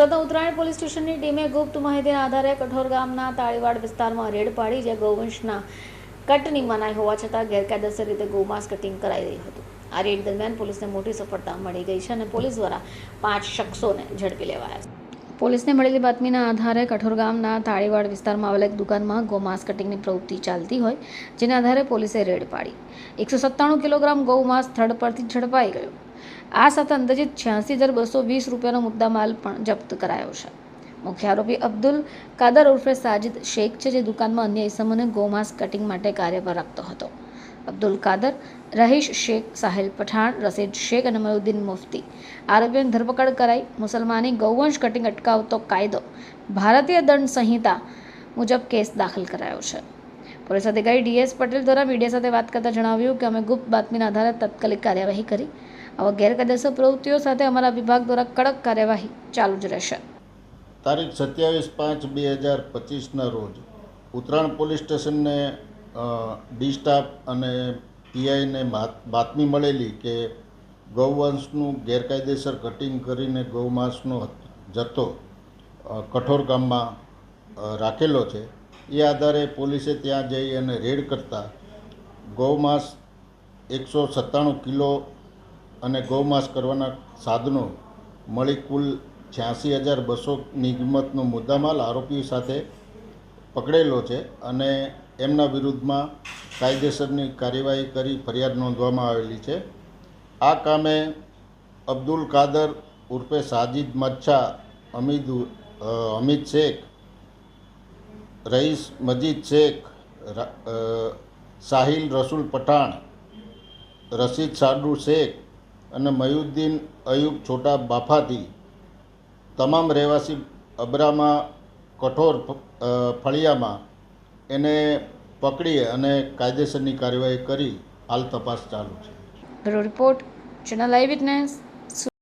સુરતના ઉત્તરાયણ પોલીસ સ્ટેશનની ટીમે ગુપ્ત માહિતીના આધારે કઠોર ગામના તાળીવાડ વિસ્તારમાં રેડ પાડી જ્યાં ગૌવંશના કટની મનાઈ હોવા છતાં ગેરકાયદેસર રીતે ગૌમાંસ કટિંગ કરાઈ રહ્યું હતું. આ રેડ દરમિયાન પોલીસને મોટી સફળતા મળી ગઈ છે અને પોલીસ દ્વારા પાંચ શખ્સોને ઝડપી લેવાયા છે. પોલીસને મળેલી બાતમીના આધારે કઠોર ગામના તાળીવાડ વિસ્તારમાં આવેલા એક દુકાનમાં ગૌમાંસ કટિંગની પ્રવૃત્તિ ચાલતી હોય, જેના આધારે પોલીસે રેડ પાડી. એકસો સત્તાણું કિલોગ્રામ ગૌમાંસ સ્થળ પરથી ઝડપાઈ ગયું. આ સાથે અંદાજિત છ્યાસી હજાર બસો વીસ રૂપિયાનો મુદ્દા માલ પણ જપ્ત કરાયો છે. મુખ્ય આરોપી અબ્દુલ કાદર ઉર્ફે સાજિદ શેખ છે, જે દુકાનમાં અન્ય ઇસમોને ગૌમાંસ કટિંગ માટે કાર્ય પર રાખતો હતો. અબ્દુલ કાદર, રહીશ શેખ, સાહિલ પઠાણ, રસીદ શેખ અને મયુદ્દીન મુફ્તી. આરોપીઓની ધરપકડ કરાઈ. મુસલમાની ગૌવંશ કટિંગ અટકાવતો કાયદો ભારતીય દંડ સંહિતા મુજબ કેસ દાખલ કરાયો છે. પોલીસ અધિકારી ડીએસ પટેલ દ્વારા મીડિયા સાથે વાત કરતા જણાવ્યું કે અમે ગુપ્ત બાતમીના આધારે તાત્કાલિક કાર્યવાહી કરી. આવા ગેરકાયદેસર પ્રવૃત્તિઓ સાથે અમારા વિભાગ દ્વારા કડક કાર્યવાહી ચાલુ જ રહેશે. તારીખ સત્યાવીસ પાંચ બે હજાર પચીસના રોજ ઉત્તરાયણ પોલીસ સ્ટેશનને ડી સ્ટાફ અને પીઆઈને બાતમી મળેલી કે ગૌવંશનું ગેરકાયદેસર કટિંગ કરીને ગૌમાંસનો જથ્થો કઠોર ગામમાં રાખેલો છે. એ આધારે પોલીસે ત્યાં જઈ અને રેડ કરતા ગૌમાંસ એકસો સત્તાણું કિલો અને ગૌમાંસ કરવાના સાધનો મળી કુલ છ્યાસી હજાર બસોની કિંમતનો મુદ્દામાલ આરોપી સાથે પકડેલો છે અને એમના વિરુદ્ધમાં કાયદેસરની કાર્યવાહી કરી ફરિયાદ નોંધવામાં આવેલી છે. આ કામે અબ્દુલ કાદર ઉર્ફે સાજિદ મચ્છા, અમીદ અમિત શેખ, રઈસ મજીદ શેખ સાહિલ રસુલ પઠાણ, રશીદ સાડુ શેખ અને મયુદ્દીન અયુબ છોટા બાફાથી તમામ રહેવાસી અબરામાં કઠોર ફળિયામાં એને પકડી અને કાયદેસરની કાર્યવાહી કરી, હાલ તપાસ ચાલુ છે. Bureau report, channel eye witness.